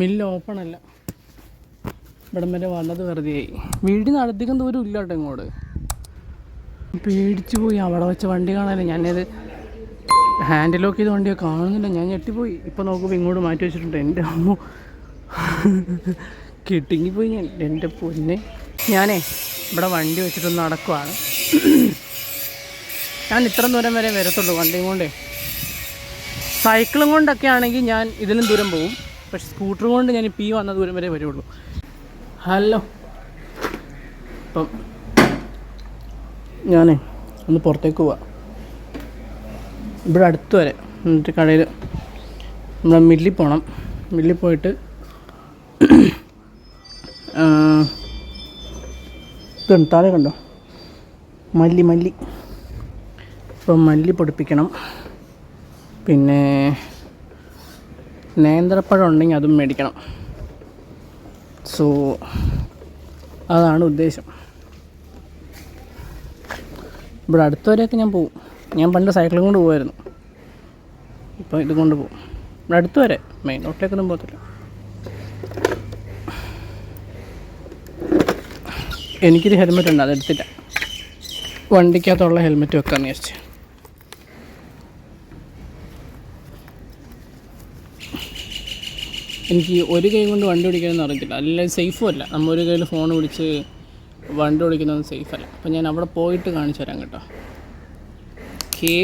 Mill open അല്ല ഇവിടം വരെ വന്നത് വെറുതെയായി. വീടിന് അടുത്തേക്കും ദൂരം ഇല്ല കേട്ടോ ഇങ്ങോട്ട്. പേടിച്ചു പോയി. അവിടെ വെച്ച വണ്ടി കാണാനില്ല. ഞാനത് ഹാൻഡിൽ ലോക്ക് ചെയ്ത വണ്ടിയെ കാണുന്നില്ല. ഞാൻ ഞെട്ടിപ്പോയി. ഇപ്പം നോക്കുമ്പോൾ ഇങ്ങോട്ട് മാറ്റി വെച്ചിട്ടുണ്ട്. എന്റെ അമ്മ. കിട്ടിങ്ങിപ്പോയി ഞാൻ. എന്റെ പൊന്നെ. ഞാനേ ഇവിടെ വണ്ടി വെച്ചിട്ടൊന്ന് നടക്കുവാണ്. ഞാൻ ഇത്ര ദൂരം വരെ വരത്തുള്ളൂ വണ്ടിയും കൊണ്ടേ. സൈക്കിളും കൊണ്ടൊക്കെ ആണെങ്കിൽ ഞാൻ ഇതിലും ദൂരം പോകും. പക്ഷെ സ്കൂട്ടർ കൊണ്ട് ഞാൻ ഇപ്പോൾ ഈ വന്ന ദൂരം വരെ വരുള്ളൂ. ഹലോ. ഇപ്പം ഞാനേ ഒന്ന് പുറത്തേക്ക് പോവാം. ഇവിടെ അടുത്ത് വരെ എന്നിട്ട് കടയിൽ നമ്മൾ മില്ലിൽ പോകണം മില്ലിൽ പോയിട്ട് ഇതുണ്ട് താഴെ കണ്ടോ? മല്ലി മല്ലി. ഇപ്പം മല്ലി പൊടിപ്പിക്കണം. പിന്നെ നേന്ത്രപ്പഴം ഉണ്ടെങ്കിൽ അതും മേടിക്കണം. സോ അതാണ് ഉദ്ദേശം. ഇവിടെ അടുത്തവരെയൊക്കെ ഞാൻ പോവും. ഞാൻ പണ്ട് സൈക്കിളും കൊണ്ട് പോകുമായിരുന്നു ഇപ്പോൾ ഇത് കൊണ്ട് പോകും ഇവിടെ അടുത്തുവരെ. മെയിൻ റോട്ടിലേക്കൊന്നും പോകത്തില്ല. എനിക്കൊരു ഹെൽമെറ്റ് ഉണ്ട് അതെടുത്തില്ല. വണ്ടിക്കകത്തുള്ള ഹെൽമെറ്റ് വെക്കാമെന്ന് വിചാരിച്ചു. എനിക്ക് ഒരു കൈ കൊണ്ട് വണ്ടി ഓടിക്കാനൊന്നും അറിയത്തില്ല. അല്ലെങ്കിൽ സേഫും അല്ല. നമ്മൾ ഒരു കയ്യിൽ ഫോൺ പിടിച്ച് വണ്ടി ഓടിക്കുന്നതൊന്നും സേഫ് അല്ല. അപ്പം ഞാൻ അവിടെ പോയിട്ട് കാണിച്ചു തരാം കേട്ടോ. ഓക്കേ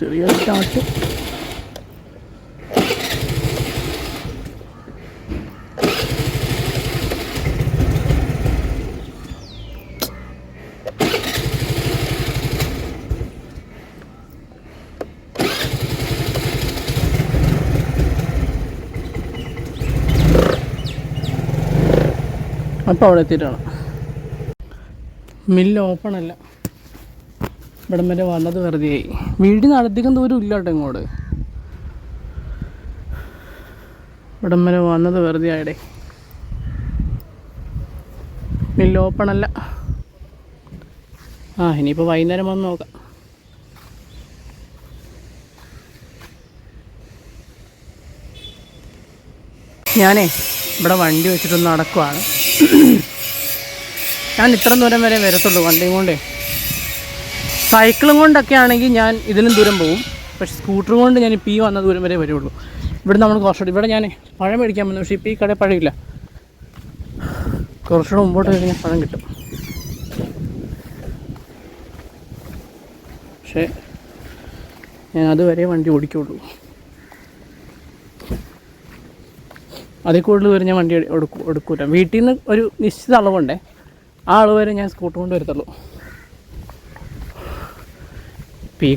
ചെറിയ സ്റ്റാർട്ട് അപ്പോൾ അവിടെ എത്തിയിട്ടാണ്. മില്ല് ഓപ്പൺ അല്ല. ഇവിടം വരെ വന്നത് വെറുതെയായി. വീടിന് അടുത്തേക്കും ദൂരം ഇല്ല കേട്ടോ ഇങ്ങോട്ട്. ഇവിടം വരെ വന്നത് വെറുതെ ആയിടെ മില്ല് ഓപ്പൺ അല്ല. ആ ഇനിയിപ്പോൾ വൈകുന്നേരം വന്ന് നോക്കാം. ഞാനേ ഇവിടെ വണ്ടി വെച്ചിട്ടൊന്ന് നടക്കുവാണ്. ഞാൻ ഇത്ര ദൂരം വരെ വരത്തുള്ളൂ വണ്ടിയും കൊണ്ടേ. സൈക്കിളും കൊണ്ടൊക്കെ ആണെങ്കിൽ ഞാൻ ഇതിലും ദൂരം പോകും. പക്ഷെ സ്കൂട്ടർ കൊണ്ട് ഞാൻ ഇപ്പോൾ ഈ വന്ന ദൂരം വരെ വരുള്ളൂ. ഇവിടെ നമ്മൾ കുറച്ചുകൂടി ഇവിടെ ഞാൻ പഴം മേടിക്കാൻ വന്നു. പക്ഷേ ഇപ്പോൾ ഈ കടയിൽ പഴമില്ല. കുറച്ചുകൂടെ മുമ്പോട്ട് കഴിഞ്ഞാൽ പഴം കിട്ടും. പക്ഷേ ഞാൻ അതുവരെ വണ്ടി ഓടിക്കുള്ളൂ. അതിൽ കൂടുതൽ വരെ ഞാൻ വണ്ടി എടുക്കും എടുക്കൂല. വീട്ടിൽ നിന്ന് ഒരു നിശ്ചിത അളവുണ്ടേ. ആ അളവ് വരെ ഞാൻ സ്കൂട്ടർ കൊണ്ട് വരത്തുള്ളൂ.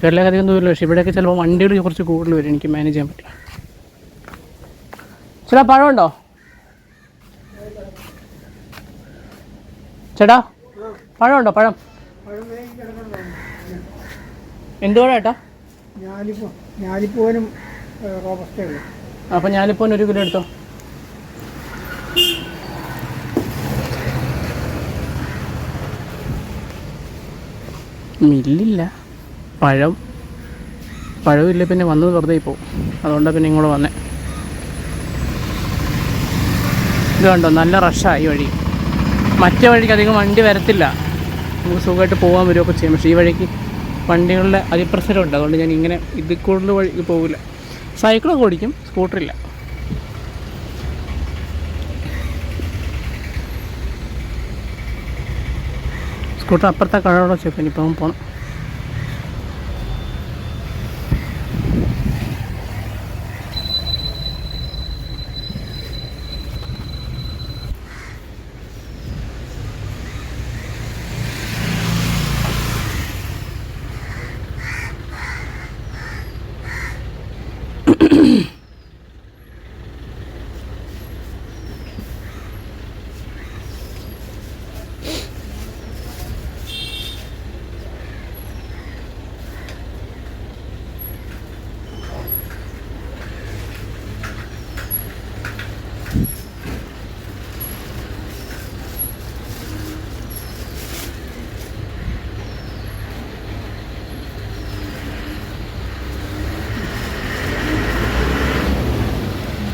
കടയിലൊക്കെ അധികം ദൂരമില്ല. പക്ഷേ ഇവിടെയൊക്കെ ചിലപ്പോൾ വണ്ടികൾ കുറച്ച് കൂടുതൽ വരും. എനിക്ക് മാനേജ് ചെയ്യാൻ പറ്റില്ല. ചേട്ടാ പഴമുണ്ടോ ചേട്ടാ പഴമുണ്ടോ പഴം? എന്തുവാ ചേട്ടാ ഞാലിപ്പൂ ഞാലിപ്പൂവനും റോബസ്റ്റയുള്ളൂ അപ്പം ഞാലിപ്പോൻ ഒരു കിലോ എടുത്തോ? മില്ലില്ല. പഴം. പഴമില്ല പിന്നെ വന്നത് വെറുതെ ഇപ്പോൾ അതുകൊണ്ടാണ് പിന്നെ ഇങ്ങോട്ട് വന്നേ. ഇത് കണ്ടോ നല്ല റഷാണ് ഈ വഴി. മറ്റേ വഴിക്ക് അധികം വണ്ടി വരത്തില്ല. നമുക്ക് സുഖമായിട്ട് പോകാൻ വരുമൊക്കെ ചെയ്യും. പക്ഷേ ഈ വഴിക്ക് വണ്ടികളുടെ അതിപ്രസരമുണ്ട്. അതുകൊണ്ട് ഞാൻ ഇങ്ങനെ ഇതിൽ കൂടുതൽ വഴി പോകില്ല സൈക്കിളൊക്കെ ഓടിക്കും സ്കൂട്ടറില്ല. സ്കൂട്ടർ അപ്പുറത്തെ കടയോടെ വെച്ചേക്കും ഇനിയിപ്പം പോകണം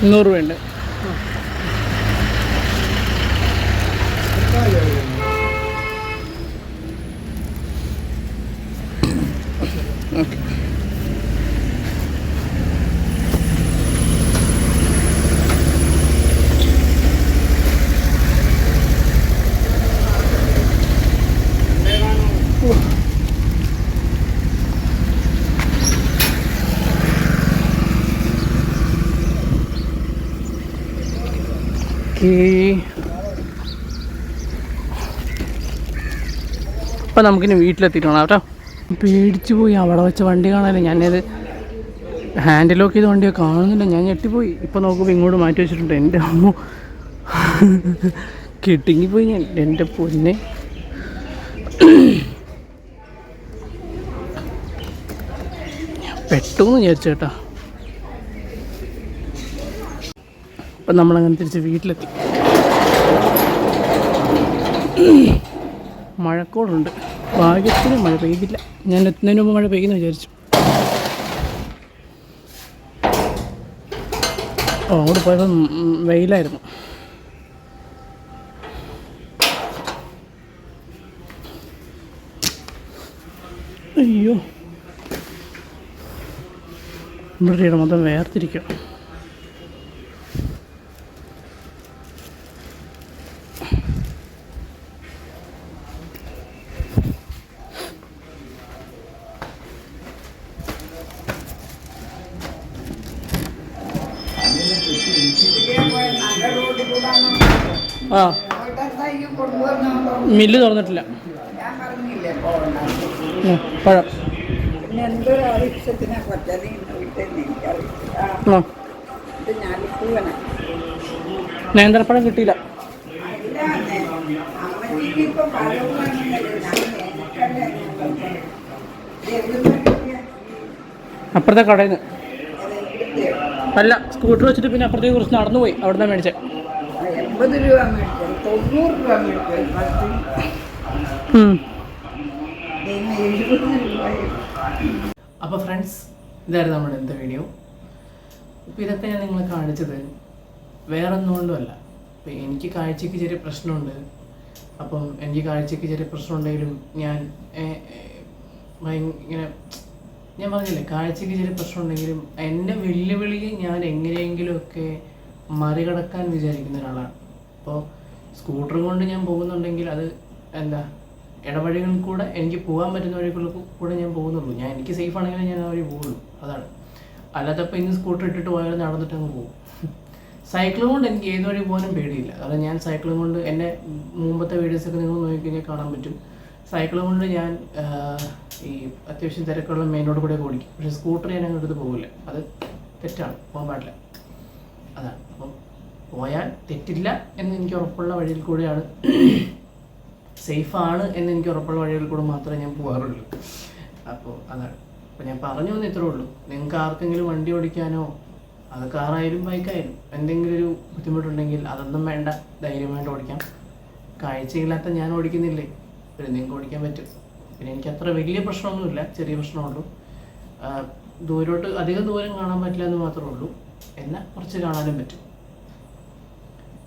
നൂറ് രൂപയുണ്ട്. ഓക്കേ അപ്പം നമുക്കിനി വീട്ടിലെത്തിയിട്ടാണ് കേട്ടോ. പേടിച്ചു പോയി. അവിടെ വെച്ച വണ്ടി കാണാനില്ല ഞാനത് ഹാൻഡിൽ ലോക്ക് ചെയ്ത വണ്ടിയോ കാണുന്നില്ല. ഞാൻ ഞെട്ടിപ്പോയി. ഇപ്പം നോക്കുമ്പോൾ ഇങ്ങോട്ട് മാറ്റി വെച്ചിട്ടുണ്ട്. എന്റെ അമ്മ. കിട്ടിങ്ങിപ്പോയി ഞാൻ. എന്റെ പൊന്നെ. പെട്ടെന്ന് പെട്ടു എന്ന് വിചാരിച്ചു കേട്ടോ അപ്പം നമ്മളങ്ങനെ തിരിച്ച് വീട്ടിലെത്തി. മഴക്കോടുണ്ട് ഭാഗ്യത്തിന് മഴ പെയ്തില്ല. ഞാൻ എത്തുന്നതിന് മുമ്പ് മഴ പെയ്യുന്നു വിചാരിച്ചു. ഓ അങ്ങോട്ട് പോയപ്പോൾ ഉം, വെയിലായിരുന്നു. അയ്യോ. ഇവിടെ മൊത്തം വേർതിരിക്കും ആ. മില്ല് തുറന്നിട്ടില്ല. പഴം. നേന്ത്രപ്പഴം കിട്ടിയില്ല. അപ്പുറത്തെ കടയിൽ നിന്ന് അല്ല സ്കൂട്ടർ വെച്ചിട്ട് പിന്നെ അപ്പുറത്തേക്ക് കുറച്ച് നടന്നു പോയി അവിടെ നിന്ന് മേടിച്ചേ. എൺപത് രൂപ മേടിച്ചു തൊണ്ണൂറ് രൂപ മേടിച്ചു പത്ത് ഉം. എഴുപത് രൂപ അപ്പോൾ ഫ്രണ്ട്സ് ഇതായിരുന്നു നമ്മുടെ ഇന്നത്തെ വീഡിയോ. ഇപ്പോൾ ഇതൊക്കെ ഞാൻ നിങ്ങളെ കാണിച്ചത് വേറെ ഒന്നുകൊണ്ടുമല്ല ഇപ്പോൾ എനിക്ക് കാഴ്ചയ്ക്ക് ചെറിയ പ്രശ്നമുണ്ട്. അപ്പം എനിക്ക് കാഴ്ചയ്ക്ക് ചെറിയ പ്രശ്നമുണ്ടെങ്കിലും ഞാൻ ഇങ്ങനെ ഞാൻ പറഞ്ഞില്ലേ കാഴ്ചയ്ക്ക് ചെറിയ പ്രശ്നമുണ്ടെങ്കിലും എന്റെ വെല്ലുവിളിയെ ഞാൻ എങ്ങനെയെങ്കിലുമൊക്കെ മറികടക്കാൻ വിചാരിക്കുന്ന ഒരാളാണ്. അപ്പോൾ സ്കൂട്ടർ കൊണ്ട് ഞാൻ പോകുന്നുണ്ടെങ്കിൽ അത് എന്താ ഇടവഴികളിൽ കൂടെ എനിക്ക് പോകാൻ പറ്റുന്ന വഴികളിൽ കൂടെ ഞാൻ പോകുന്നുള്ളൂ. ഞാൻ എനിക്ക് സേഫ് ആണെങ്കിലും ഞാൻ ആ വഴി പോകുള്ളൂ അതാണ്. അല്ലാത്തപ്പോൾ ഇന്ന് സ്കൂട്ടർ ഇട്ടിട്ട് പോയാൽ നടന്നിട്ട് അങ്ങ് പോകും. സൈക്കിൾ കൊണ്ട് എനിക്ക് ഏത് വഴി പോകാനും പേടിയില്ല. കാരണം ഞാൻ സൈക്കിളും കൊണ്ട് എന്റെ മുമ്പത്തെ വീഡിയോസൊക്കെ നിങ്ങൾ നോക്കിക്കഴിഞ്ഞാൽ കാണാൻ പറ്റും. സൈക്കിൾ കൊണ്ട് ഞാൻ ഈ അത്യാവശ്യം തിരക്കുള്ള റോഡ് കൂടെ ഓടിക്കും. പക്ഷേ സ്കൂട്ടർ ഞാൻ അങ്ങോട്ട് പോകില്ല. അത് തെറ്റാണ്. പോകാൻ പാടില്ല. അതാണ്. പോയാൽ തെറ്റില്ല എന്ന് എനിക്ക് ഉറപ്പുള്ള വഴിയിൽ കൂടെയാണ്. സേഫാണ് എന്ന് എനിക്ക് ഉറപ്പുള്ള വഴികളിൽ കൂടെ മാത്രമേ ഞാൻ പോകാറുള്ളൂ അപ്പോൾ അതാണ്. അപ്പോൾ ഞാൻ പറഞ്ഞു വന്ന് ഇത്രേ ഉള്ളൂ. നിങ്ങൾക്ക് ആർക്കെങ്കിലും വണ്ടി ഓടിക്കാനോ അത് കാറായാലും ബൈക്കായാലും എന്തെങ്കിലും ഒരു ബുദ്ധിമുട്ടുണ്ടെങ്കിൽ അതൊന്നും വേണ്ട. ധൈര്യമായിട്ട് ഓടിക്കാം. കാഴ്ചയില്ലാത്ത ഞാൻ ഓടിക്കുന്നില്ലേ? പിന്നെ നിങ്ങൾക്ക് ഓടിക്കാൻ പറ്റും. പിന്നെ എനിക്ക് അത്ര വലിയ പ്രശ്നമൊന്നുമില്ല. ചെറിയ പ്രശ്നമുള്ളൂ. ദൂരോട്ട് അധികം ദൂരം കാണാൻ പറ്റില്ല എന്ന് മാത്രമേ ഉള്ളൂ. എന്നാൽ കുറച്ച് കാണാനും പറ്റും.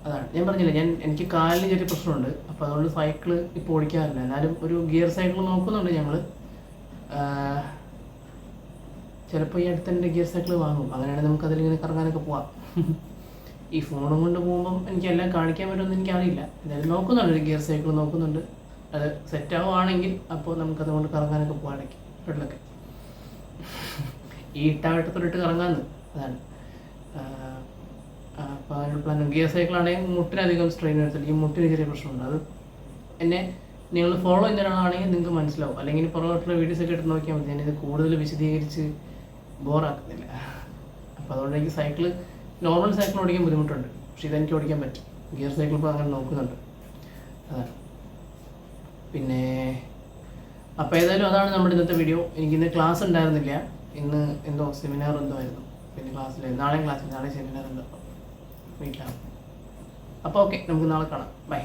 അതാണ്. ഞാൻ പറഞ്ഞില്ല ഞാൻ എനിക്ക് കാലിന് ചെറിയ പ്രശ്നമുണ്ട്. അപ്പോൾ അതുകൊണ്ട് സൈക്കിൾ ഇപ്പോൾ ഓടിക്കാറില്ല. എന്നാലും ഒരു ഗിയർ സൈക്കിൾ നോക്കുന്നുണ്ട് ഞങ്ങൾ ചിലപ്പോൾ ഈ അടുത്ത് ഗിയർ സൈക്കിൾ വാങ്ങും. അങ്ങനെയാണെങ്കിൽ നമുക്ക് അതിലിങ്ങനെ കറങ്ങാനൊക്കെ പോവാം. ഈ ഫോണും കൊണ്ട് പോകുമ്പം എനിക്ക് എല്ലാം കാണിക്കാൻ പറ്റുമെന്ന് എനിക്കറിയില്ല. എന്തായാലും നോക്കുന്നുണ്ട് ഒരു ഗിയർ സൈക്കിൾ നോക്കുന്നുണ്ട്. അത് സെറ്റ് ആവുകയാണെങ്കിൽ അപ്പോൾ നമുക്കത് കൊണ്ട് കറങ്ങാനൊക്കെ പോകാം ഇടയ്ക്ക് വീട്ടിലൊക്കെ ഈ ഇട്ടാവട്ടത്തോട്ട് കറങ്ങാന്ന്. അതാണ്. അപ്പോൾ അതിനുള്ള പ്ലാൻ ഗിയർ സൈക്കിളാണെങ്കിൽ മുട്ടിനധികം സ്ട്രെയിൻ എടുത്തില്ല ഈ മുട്ടിന് ചെറിയ പ്രശ്നമുണ്ട്. അത് എന്നെ നിങ്ങൾ ഫോളോ ചെയ്യുന്ന ഒരാളാണെങ്കിൽ നിങ്ങൾക്ക് മനസ്സിലാവും. അല്ലെങ്കിൽ പുറകോട്ടുള്ള വീഡിയോസ് ഒക്കെ എടുത്ത് നോക്കിയാൽ മതി. ഞാനിത് കൂടുതൽ വിശദീകരിച്ച് ബോറാക്കുന്നില്ല അപ്പോൾ അതുകൊണ്ട് എനിക്ക് സൈക്കിൾ നോർമൽ സൈക്കിൾ ഓടിക്കാൻ ബുദ്ധിമുട്ടുണ്ട്. പക്ഷേ ഇതെനിക്ക് ഓടിക്കാൻ പറ്റും. ഗിയർ സൈക്കിൾ ഇപ്പോൾ അങ്ങനെ നോക്കുന്നുണ്ട്. അതാണ്. പിന്നെ അപ്പോൾ ഏതായാലും അതാണ് നമ്മുടെ ഇന്നത്തെ വീഡിയോ എനിക്ക് ഇന്ന് ക്ലാസ് ഉണ്ടായിരുന്നില്ല. ഇന്ന് എന്തോ സെമിനാർ എന്തോ ആയിരുന്നു. പിന്നെ ക്ലാസ്സിൽ നാളെ ക്ലാസ്സിൽ നാളെ സെമിനാർ ഉണ്ട്. അപ്പോൾ വീട്ടിലാണ്. അപ്പോൾ ഓക്കെ നമുക്ക് നാളെ കാണാം. ബൈ